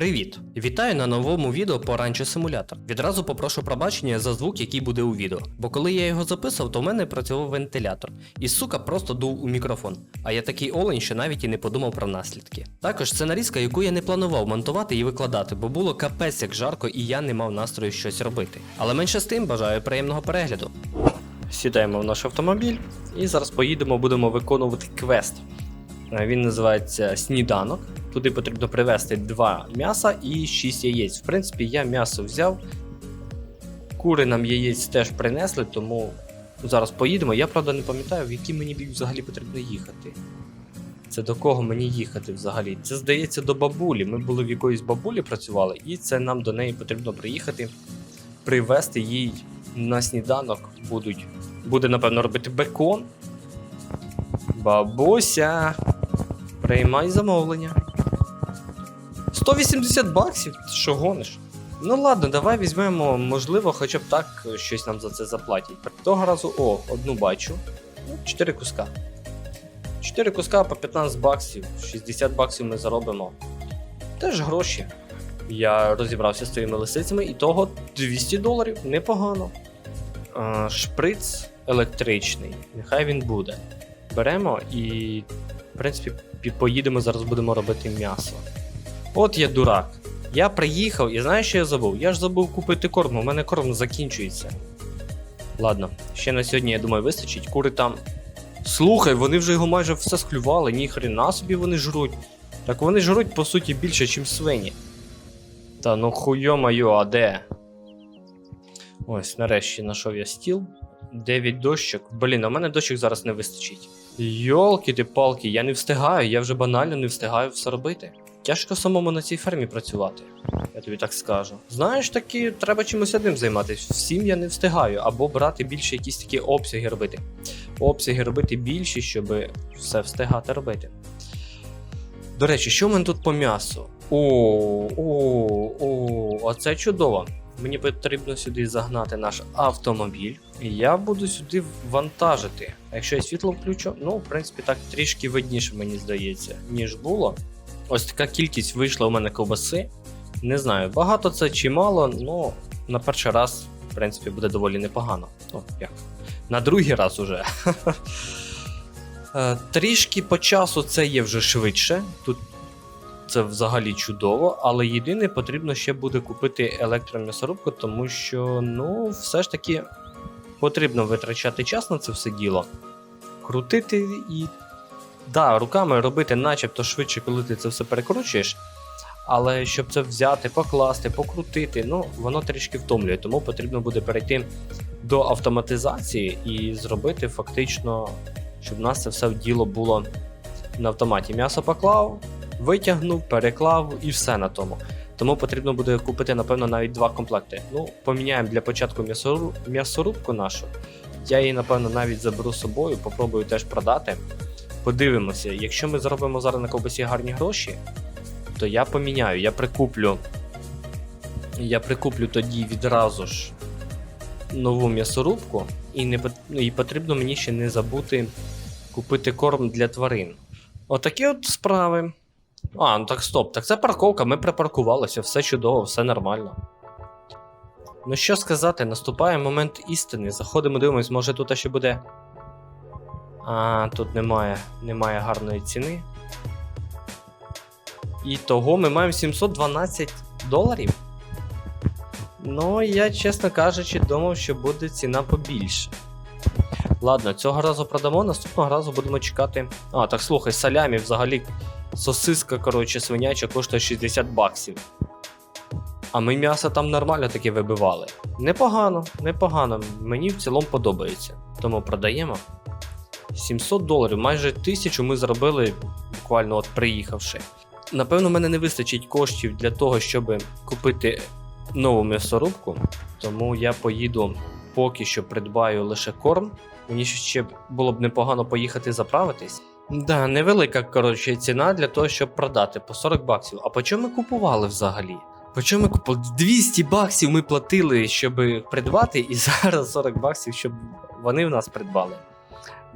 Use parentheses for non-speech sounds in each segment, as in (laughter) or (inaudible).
Привіт! Вітаю на новому відео по Rancho Simulator. Відразу попрошу пробачення за звук, який буде у відео. Бо коли я його записував, то в мене працював вентилятор. І сука просто дув у мікрофон. А я такий олень, що навіть і не подумав про наслідки. Також це нарізка, яку я не планував монтувати і викладати, бо було капець як жарко і я не мав настрою щось робити. Але менше з тим бажаю приємного перегляду. Сідаємо в наш автомобіль і зараз поїдемо, будемо виконувати квест. Він називається Сніданок. Туди потрібно привезти 2 м'яса і 6 яєць. В принципі, я м'ясо взяв. Кури нам яєць теж принесли, тому зараз поїдемо. Я правда не пам'ятаю, в який мені бік взагалі потрібно їхати. Це до кого мені їхати взагалі? Це здається до бабулі. Ми були в якоїсь бабулі працювали, і це нам до неї потрібно приїхати, привезти їй на сніданок будуть. Буде, напевно, робити бекон. Бабуся, приймай замовлення. 180 баксів? Ти що гониш? Ну ладно, давай візьмемо, можливо, хоча б так щось нам за це заплатять. Того разу, о, одну бачу. Ну, 4 куска. 4 куска по 15 баксів, 60 баксів ми заробимо. Теж гроші. Я розібрався з твоїми лисицями і того 200 доларів, непогано. А, шприц електричний, нехай він буде. Беремо і, в принципі, поїдемо, зараз будемо робити м'ясо. От я дурак. Я приїхав і знаєш, що я забув? Я ж забув купити корм, у мене корм закінчується. Ладно, ще на сьогодні, я думаю, вистачить. Кури там. Слухай, вони вже його майже все склювали, ні хрена собі вони жруть. Так вони жруть, по суті, більше, ніж свині. Та ну хуйо-майо, а де? Ось, нарешті знайшов я стіл. 9 дощок. Блін, в мене дощок зараз не вистачить. Йолки ти палки, я не встигаю, я вже банально не встигаю все робити. Тяжко самому на цій фермі працювати, я тобі так скажу. Знаєш, таки треба чимось одним займатися. Всім я не встигаю, або брати більше якісь такі обсяги робити. Обсяги робити більші, щоб все встигати робити. До речі, що в мене тут по м'ясу? О, о, о, оце чудово. Мені потрібно сюди загнати наш автомобіль. І я буду сюди вантажити. А якщо я світло включу, ну, в принципі, так трішки видніше, мені здається, ніж було. Ось така кількість вийшла у мене ковбаси. Не знаю, багато це чи мало, ну на перший раз, в принципі, буде доволі непогано. Ну, як? На другий раз уже. Е, Трішки по часу це є вже швидше. Тут це взагалі чудово, але єдине потрібно ще буде купити електром'ясорубку, тому що, ну, все ж таки потрібно витрачати час на це все діло. Крутити і. Да, руками робити начебто швидше, коли ти це все перекручуєш. Але щоб це взяти, покласти, покрутити, ну воно трішки втомлює, тому потрібно буде перейти до автоматизації і зробити фактично, щоб у нас це все діло було на автоматі. М'ясо поклав, витягнув, переклав і все на тому. Тому потрібно буде купити, напевно, навіть два комплекти. Ну, поміняємо для початку м'ясорубку нашу. Я її, напевно, навіть заберу з собою, попробую теж продати. Подивимося, якщо ми заробимо зараз на ковбасі гарні гроші, то я поміняю, я прикуплю. Я прикуплю тоді відразу ж нову м'ясорубку, і не і потрібно мені ще не забути купити корм для тварин. Отакі от справи. А, ну так стоп, так це парковка, ми припаркувалися, все чудово, все нормально. Ну що сказати, наступає момент істини. Заходимо, дивимось, може тут ще буде. А, тут немає, немає гарної ціни. І того ми маємо 712 доларів. Ну, я, чесно кажучи, думав, що буде ціна побільше. Ладно, цього разу продамо, наступного разу будемо чекати. А, так слухай, салямі взагалі сосиска, коротше, свиняча коштує 60 баксів. А ми м'ясо там нормально таки вибивали. Непогано, непогано. Мені в цілому подобається. Тому продаємо. 700 доларів, майже тисячу ми заробили буквально от приїхавши. Напевно, в мене не вистачить коштів для того, щоб купити нову м'ясорубку, тому я поїду поки що придбаю лише корм. Мені ще було б непогано поїхати заправитись. Да, невелика коротше ціна для того, щоб продати по 40 баксів. А по чому ми купували взагалі? По чому ми купували? 200 баксів ми платили, щоб придбати, і (laughs) зараз 40 баксів, щоб вони в нас придбали.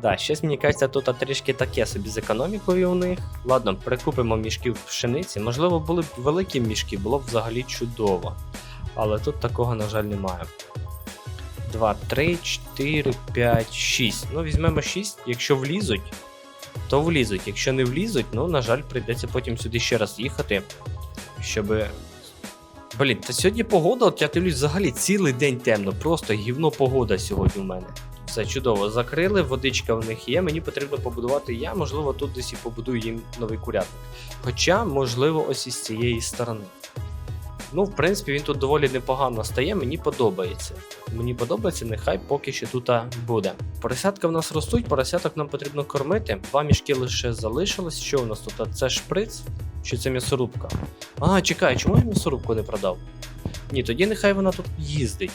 Да, щось мені кажеться, тут трішки таке собі з економікою у них. Ладно, прикупимо мішків пшениці. Можливо, були б великі мішки, було б взагалі чудово. Але тут такого, на жаль, немає. 2, 3, 4, 5, 6. Ну, візьмемо 6. Якщо влізуть, то влізуть. Якщо не влізуть, ну, на жаль, прийдеться потім сюди ще раз їхати. Щоб. Блін, та сьогодні погода, от я дивлюсь, взагалі цілий день темно, просто гівно погода сьогодні у мене. Все чудово, закрили, водичка в них є. Мені потрібно побудувати я, можливо, тут десь і побудую їм новий курятник. Хоча, можливо, ось із цієї сторони. Ну, в принципі, він тут доволі непогано стає, мені подобається. Мені подобається, нехай поки що тут буде. Поросятка в нас ростуть, поросяток нам потрібно кормити. Два мішки лише залишилось. Що у нас тут? Це шприц чи це м'ясорубка? А, чекай, чому я м'ясорубку не продав? Ні, тоді нехай вона тут їздить.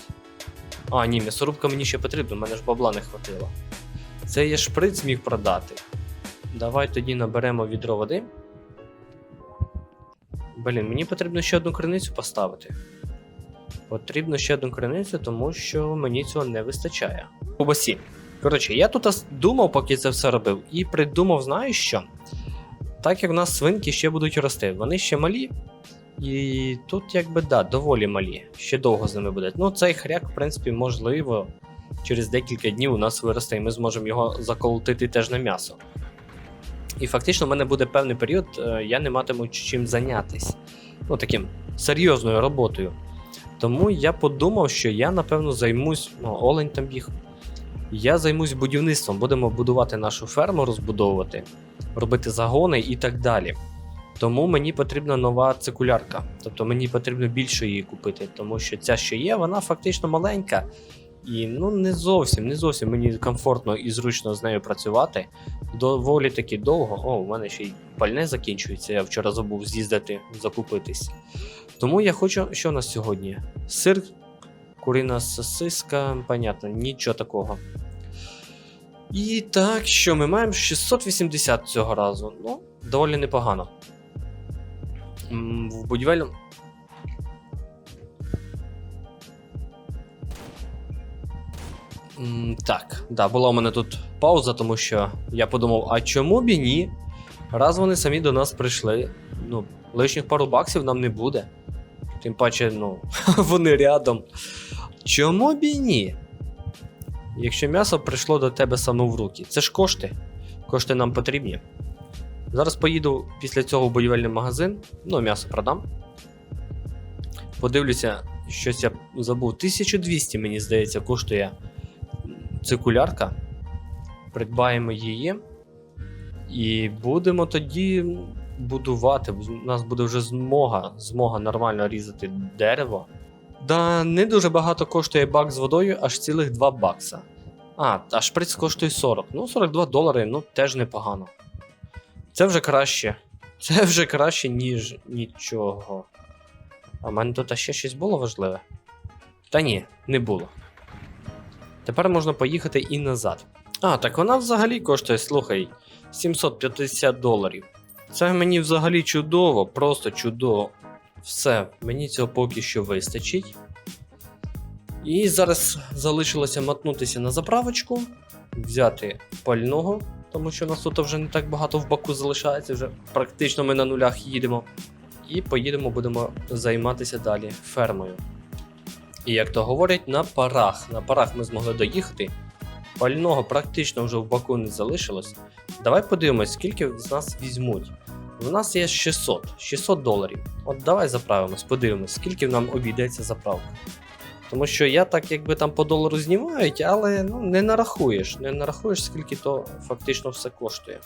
А, ні, м'ясорубка мені ще потрібна, мене ж бабла не хватило. Це я шприц міг продати. Давай тоді наберемо відро води. Блін, мені потрібно ще одну криницю поставити. Потрібно ще одну криницю, тому що мені цього не вистачає. У. Коротше, я тут думав, поки це все робив, і придумав, знаєш що? Так як в нас свинки ще будуть рости, вони ще малі. І тут, якби, да, доволі малі. Ще довго з ними буде. Ну, цей хряк, в принципі, можливо, через декілька днів у нас виросте, і ми зможемо його заколотити теж на м'ясо. І фактично, в мене буде певний період, е, я не матиму чим зайнятися. Ну, таким серйозною роботою. Тому я подумав, що я, напевно, займусь. Ну, олень там біг. Я займусь будівництвом, будемо будувати нашу ферму, розбудовувати, робити загони і так далі. Тому мені потрібна нова цикулярка. Тобто мені потрібно більше її купити, тому що ця, що є, вона фактично маленька. І ну не зовсім, не зовсім мені комфортно і зручно з нею працювати. Доволі таки довго. О, у мене ще й пальне закінчується. Я вчора забув з'їздити, закупитись. Тому я хочу, що у нас сьогодні? Сир, курина сосиска, понятно, нічого такого. І так, що ми маємо 680 цього разу. Ну, доволі непогано. В будівельному. Так, да, була у мене тут пауза, тому що я подумав, а чому б і ні? Раз вони самі до нас прийшли, ну, лишніх пару баксів нам не буде. Тим паче, ну, (laughs) вони рядом. Чому б і ні? Якщо м'ясо прийшло до тебе саме в руки, це ж кошти. Кошти нам потрібні. Зараз поїду після цього в будівельний магазин, ну, м'ясо продам. Подивлюся, щось я забув. 1200, мені здається, коштує цикулярка. Придбаємо її. І будемо тоді будувати. У нас буде вже змога, змога нормально різати дерево. Да, не дуже багато коштує бак з водою, аж цілих 2 бакса. А, а шприц коштує 40. Ну, 42 долари, ну теж непогано. Це вже краще. Це вже краще, ніж нічого. А в мене тут ще щось було важливе? Та ні, не було. Тепер можна поїхати і назад. А, так вона взагалі коштує, слухай, 750 доларів. Це мені взагалі чудово, просто чудово. Все, мені цього поки що вистачить. І зараз залишилося мотнутися на заправочку, взяти пального, тому що у нас тут вже не так багато в баку залишається, вже практично ми на нулях їдемо. І поїдемо, будемо займатися далі фермою. І як то говорять, на парах. На парах ми змогли доїхати. Пального практично вже в баку не залишилось. Давай подивимось, скільки з нас візьмуть. У нас є 600 600 доларів. От давай заправимось, подивимось, скільки нам обійдеться заправка. Тому що я так якби там по долару знімають, але ну, не нарахуєш. Не нарахуєш, скільки то фактично все коштує.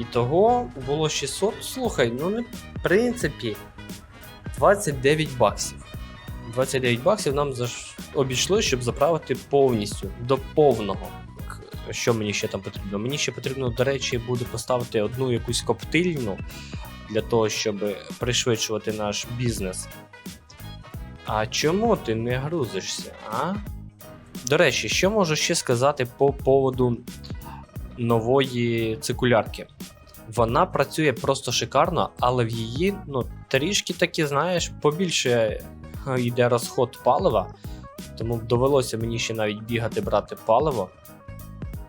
І того було 600. Слухай, ну не в принципі 29 баксів. 29 баксів нам обійшло, щоб заправити повністю до повного. Що мені ще там потрібно? Мені ще потрібно, до речі, буде поставити одну якусь коптильну для того, щоб пришвидшувати наш бізнес. А чому ти не грузишся, а? До речі, що можу ще сказати по поводу нової цикулярки? Вона працює просто шикарно, але в її ну, трішки таки, знаєш, побільше е, йде розход палива. Тому довелося мені ще навіть бігати брати паливо.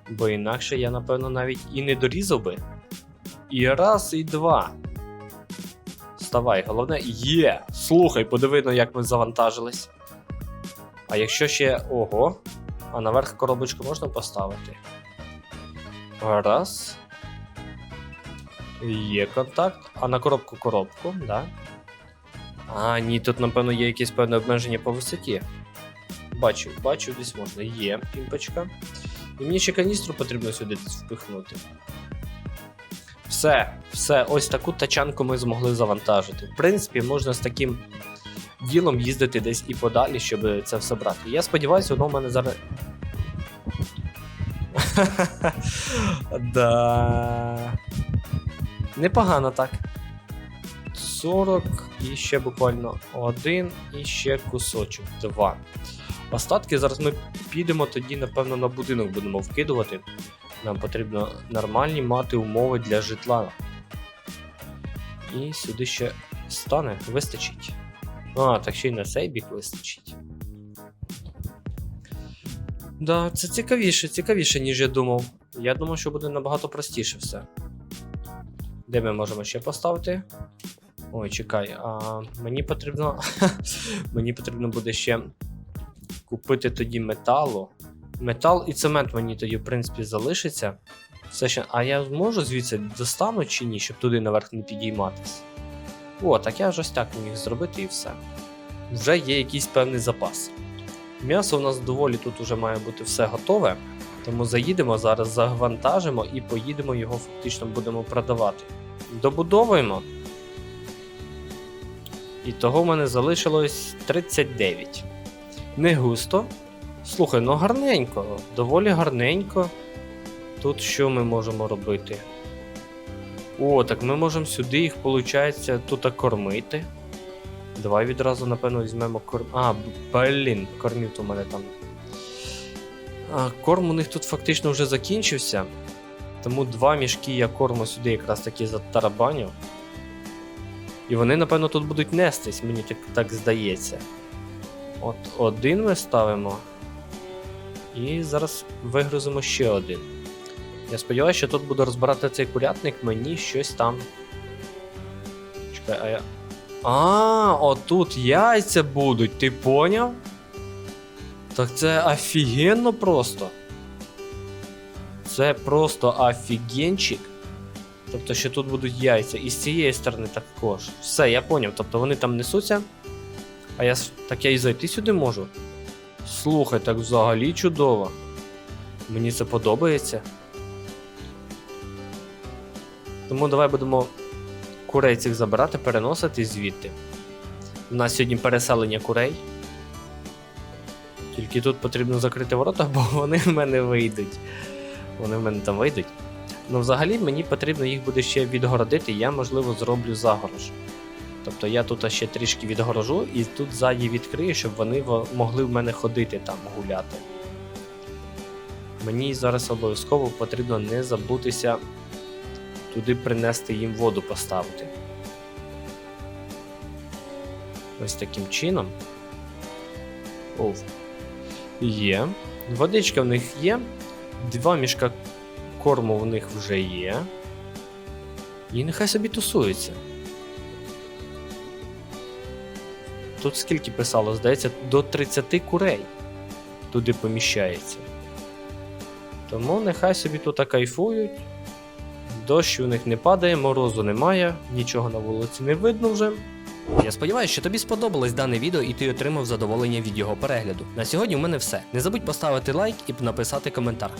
Бо інакше я, напевно, навіть і не дорізав би. І раз, і два. Вставай, головне, є! Слухай, подиви, ну, як ми завантажились. А якщо ще. Ого. А наверх коробочку можна поставити? Раз. Є контакт. А на коробку коробку, да. А, ні, тут, напевно, є якесь певне обмеження по висоті. Бачу, бачу, десь можна. Є пімпочка. І мені ще каністру потрібно сюди впихнути. Все, все, ось таку тачанку ми змогли завантажити. В принципі, можна з таким ділом їздити десь і подалі, щоб це все брати. Я сподіваюся, воно в мене зараз. (laughs) да. Непогано так. 40 і ще буквально один, і ще кусочок. Два. Остатки зараз ми підемо тоді, напевно, на будинок будемо вкидувати. Нам потрібно нормальні мати умови для житла. І сюди ще стане, вистачить. А, так ще й на цей бік вистачить. Да, це цікавіше, цікавіше, ніж я думав. Я думав, що буде набагато простіше все. Де ми можемо ще поставити? Ой, чекай, а мені потрібно. (laughs) мені потрібно буде ще купити тоді металу. Метал і цемент мені тоді, в принципі, залишиться. Все ще... А я зможу звідси достану чи ні, щоб туди наверх не підійматись. О, так я ж ось так міг зробити і все. Вже є якийсь певний запас. М'ясо у нас доволі тут уже має бути все готове. Тому заїдемо зараз, завантажимо і поїдемо його фактично будемо продавати. Добудовуємо. І того в мене залишилось 39. Не густо. Слухай, ну гарненько, доволі гарненько. Тут що ми можемо робити? О, так ми можемо сюди їх, виходить, тут кормити. Давай відразу, напевно, візьмемо корм. А, блін, кормів у мене там. А, корм у них тут фактично вже закінчився. Тому два мішки я корму сюди якраз таки затарабаню. І вони, напевно, тут будуть нестись, мені так, так здається. От один ми ставимо. І зараз вигрузимо ще один. Я сподіваюся, що тут буду розбирати цей курятник, мені щось там. Чекай, а я. А, отут яйця будуть, ти поняв? Так це офігенно просто. Це просто офігенчик. Тобто, що тут будуть яйця. І з цієї сторони також. Все, я поняв. Тобто вони там несуться. А я так я і зайти сюди можу. Слухай, так взагалі чудово. Мені це подобається. Тому давай будемо курей цих забирати, переносити звідти. У нас сьогодні переселення курей. Тільки тут потрібно закрити ворота, (laughs) бо вони в мене вийдуть. Вони в мене там вийдуть. Ну, взагалі, мені потрібно їх буде ще відгородити, я, можливо, зроблю загорож. Тобто я тут ще трішки відгорожу і тут ззаді відкрию, щоб вони могли в мене ходити там гуляти. Мені зараз обов'язково потрібно не забутися туди принести їм воду поставити. Ось таким чином. Оу. Є. Водичка в них є. Два мішка корму в них вже є. І нехай собі тусуються. Тут скільки писало, здається, до 30 курей туди поміщається. Тому нехай собі тут кайфують. Дощ у них не падає, морозу немає, нічого на вулиці не видно вже. Я сподіваюся, що тобі сподобалось дане відео і ти отримав задоволення від його перегляду. На сьогодні у мене все. Не забудь поставити лайк і написати коментар.